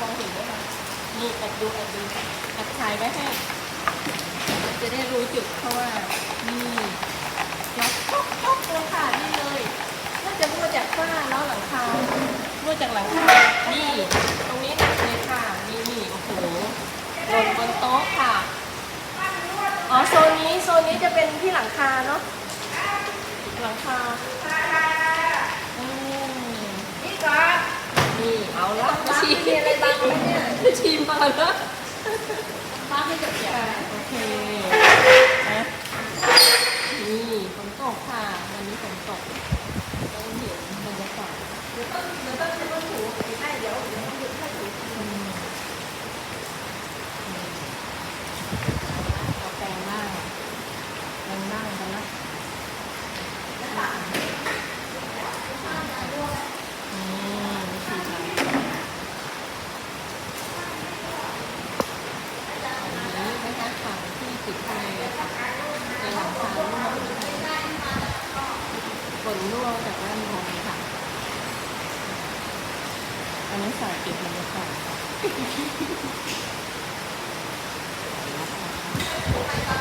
นี่แอบดูแอบดูแอบถ่ายไว้ให้ จะได้รู้จุดเพราะว่านี่น็อตป๊อกป๊อกเลยค่ะนี่เลยน่าจะรั่วจากฝ้าแล้วหลังคารั่วจากหลังคานี่ ตรงนี้หนักเลยค่ะนี่นี่โอ้โหหล่นบนโต๊ะค่ะอ๋อโซนนี้โซนนี้จะเป็นที่หลังคาเนาะหลังคาอืมนี่ก่อนนี่เอาละบ้านชีมีอะไรบ้า อแล้วบ้าไม่จะเสียโอเคนะนี่ฝนตกค่ะวันนี้ฝนตกต้องเห็นบรรยากาศเดี๋ยวต้องเดี๋ยวต้องใช้วัตถุติดให้เดี๋ยวเดี๋ยวต้องหยุดให้ถูอืมอืมเอาแปรงบ้างแรงบ้างกันนะ นรั่วจากด้านบนค่ะ อันนี้สายเก็บบรรยากาศค่